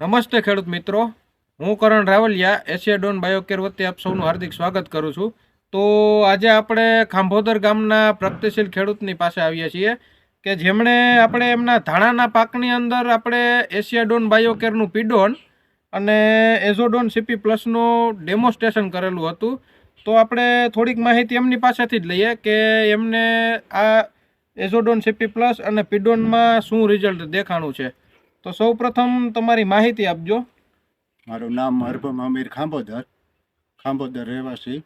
નમસ્તે ખેડૂત મિત્રો. હું કરણ રાવલિયા એશિયાડોન બાયોકેર વતી આપ સૌનું હાર્દિક સ્વાગત કરું છું. તો આજે આપણે ખાંભોદર ગામના પ્રગતિશીલ ખેડૂતની પાસે આવીએ છીએ કે જેમણે આપણે એમના ધાણાના પાકની અંદર આપણે એશિયાડોન બાયોકેરનું પીડોન અને એઝોડોન સીપી પ્લસનું ડેમોન્સ્ટ્રેશન કરેલું હતું. તો આપણે થોડીક માહિતી એમની પાસેથી જ લઈએ કે એમને આ એઝોડોન સીપી પ્લસ અને પીડોનમાં શું રિઝલ્ટ દેખાણું છે. તો સૌ પ્રથમ તમારી માહિતી આપજો. મારું નામ હરભમ અમીર ખાંભોદર ખાંભોદર રહેવાસી.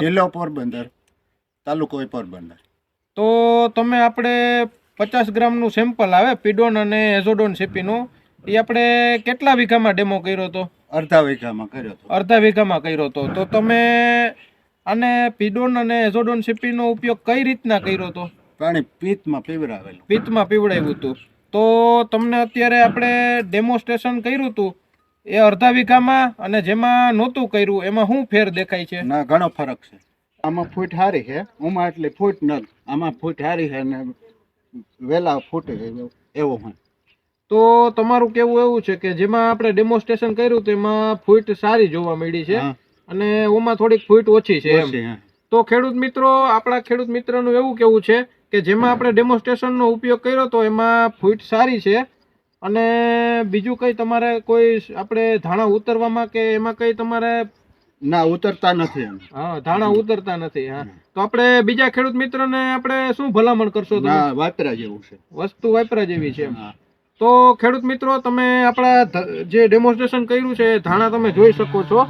જિલ્લો પોરબંદર તાલુકો પોરબંદર. તો તમે આપણે પચાસ ગ્રામનું સેમ્પલ આવે પીડોન અને એઝોડોન સીપીનું એ આપણે કેટલા વીઘામાં ડેમો કર્યો હતો? અડધા વીઘામાં કર્યો હતો. અડધા વીઘામાં કર્યો હતો. તો તમે આને પીડોન અને એઝોડોન સીપીનો ઉપયોગ કઈ રીતના કર્યો હતો? પાણી પિત્તમાં પીવડાવેલું. પિત્તમાં પીવડાવ્યું હતું. તો તમને અત્યારે આપણે ડેમોન્સ્ટ્રેશન કર્યું હતું. એ અડધા વીઘામાં અને જેમાં નહોતું કર્યું એમાં શું ફેર દેખાય છે? ના ઘણો ફરક છે. આમાં ફૂટ હારી છે. ઉમાં એટલી ફૂટ ન આમાં ફૂટ હારી છે ને વેલા ફૂટે એવો હોય. તો તમારું કેવું એવું છે કે જેમાં આપણે ડેમોન્સ્ટ્રેશન કર્યું તેમાં એમાં ફૂટ સારી જોવા મળી છે અને ઓમાં થોડીક ફૂટ ઓછી છે એમ. તો ખેડૂત મિત્રો આપણા ખેડૂત મિત્રનું એવું કેવું છે કે જેમાં આપણે ડેમોન્સ્ટ્રેશનનો ઉપયોગ કર્યો તો એમાં ફૂટ સારી છે. અને બીજું કંઈ તમારે કોઈ આપણે ધાણા ઉતરવામાં કે એમાં કંઈ તમારે ના ઉતરતા નથી હા ધાણા ઉતરતા નથી હા. તો આપણે બીજા ખેડૂત મિત્રને આપણે શું ભલામણ કરશો ના વાપરા જેવું છે. વસ્તુ વાપરા જેવી છે હા. તો ખેડૂત મિત્રો તમે આપણા જે ડેમોન્સ્ટ્રેશન કર્યું છે એ ધાણા તમે જોઈ શકો છો.